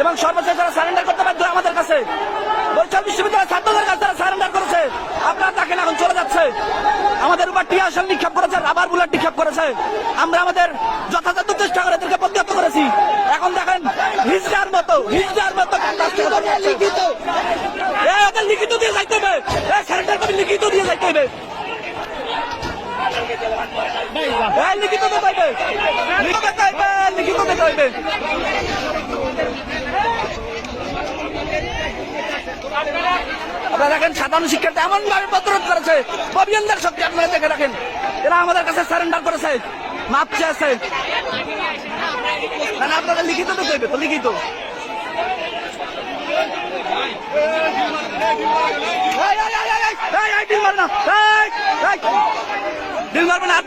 এবং সর্বশেষ তারা সারেন্ডার করতে বাধ্য আমাদের কাছে বরিশাল বিশ্ববিদ্যালয়ের ছাত্রদের কাছে তারা সারেন্ডার করেছে আপনারা দেখেন এখন চলে যাচ্ছে। আমাদের উপর টিয়াশাল নিক্ষেপ করেছে রাবার বুলেট নিক্ষেপ করেছে। আমরা আমাদের যথাযথ চেষ্টা করে এদেরকে প্রতিহত করেছি। এখন দেখেন হিজড়ার মতো হিজড়ার মতো। এ, লিখিত দিয়ে যাইতে হবে। সারেন্ডার করে লিখিত দিয়ে যাইতে হবে। লিখিত দিতে হইবে লিখিত দিতে হইবে লিখিত দিতে আপনারা দেখেন সাধারণ শিক্ষার্থী এমন ভাবে প্রতিরোধ করেছে। অভিযানদের শক্তি আপনারা দেখে রাখেন। এরা আমাদের কাছে সারেন্ডার করেছে। মাপ চেয়েছে। না না, আপনাদের লিখিত দিতে হইবে তো লিখিত। ডিল মার না, আর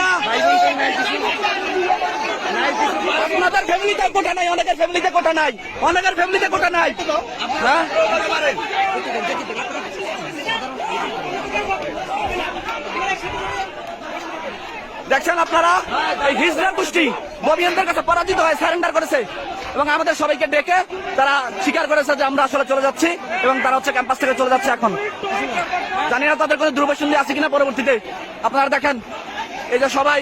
না। আপনাদের ফ্যামিলিতে কোটা নাই, অনেকের ফ্যামিলিতে কোটা নাই, অনেকের ফ্যামিলিতে কোটা নাই। হ্যাঁ দেখছেন আপনারা? এই হিজড়া গোষ্ঠী ববিয়ানদের কাছে পরাজিত হয়ে সারেন্ডার করেছে এবং আমাদের সবাইকে ডেকে তারা স্বীকার করেছে যে আমরা আসলে চলে যাচ্ছি এবং তারা হচ্ছে ক্যাম্পাস থেকে চলে যাচ্ছে এখন। জানি না তাদের কোনো দুর্বসন্ধি আছে কিনা পরবর্তীতে। আপনারা দেখেন, এই যে সবাই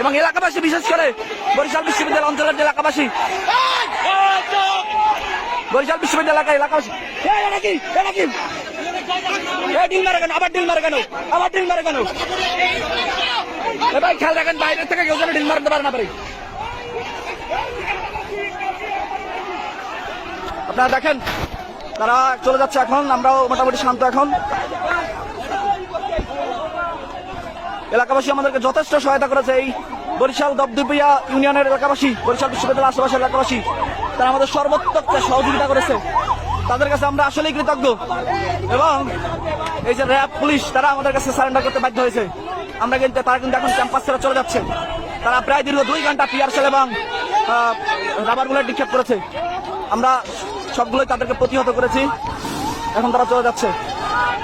এবং এলাকাবাসী বিশেষ করে বরিশাল বিশ্ববিদ্যালয় অঞ্চলের এলাকাবাসী, বরিশাল বিশ্ববিদ্যালয় এলাকা এলাকাবাসী। কি কেন? আবার কেন? আবার কেন? খেয়াল রাখেন থেকে মারতে পারে না আপনারা দেখেন, তারা চলে যাচ্ছে এখন, আমরাও মোটামুটি শান্ত এখন। এলাকাবাসী আমাদেরকে যথেষ্ট সহায়তা করেছে এই বরিশাল দবদুপিয়া ইউনিয়নের এলাকাবাসী, বরিশাল বিশ্ববিদ্যালয়ের আশেপাশের এলাকাবাসী। তারা আমাদের সর্বোত্তক সহযোগিতা করেছে। তাদের কাছে আমরা আসলেই কৃতজ্ঞ। এবং এই যে র্যাব, পুলিশ, তারা আমাদের কাছে সারেন্ডার করতে বাধ্য হয়েছে। আমরা কিন্তু, তারা কিন্তু এখন ক্যাম্পাস ছেড়ে চলে যাচ্ছে। তারা প্রায় দীর্ঘ দুই ঘণ্টা পিয়ারসেল এবং রাবার বুলেট নিক্ষেপ করেছে। আমরা সবগুলোই তাদেরকে প্রতিহত করেছি। এখন তারা চলে যাচ্ছে।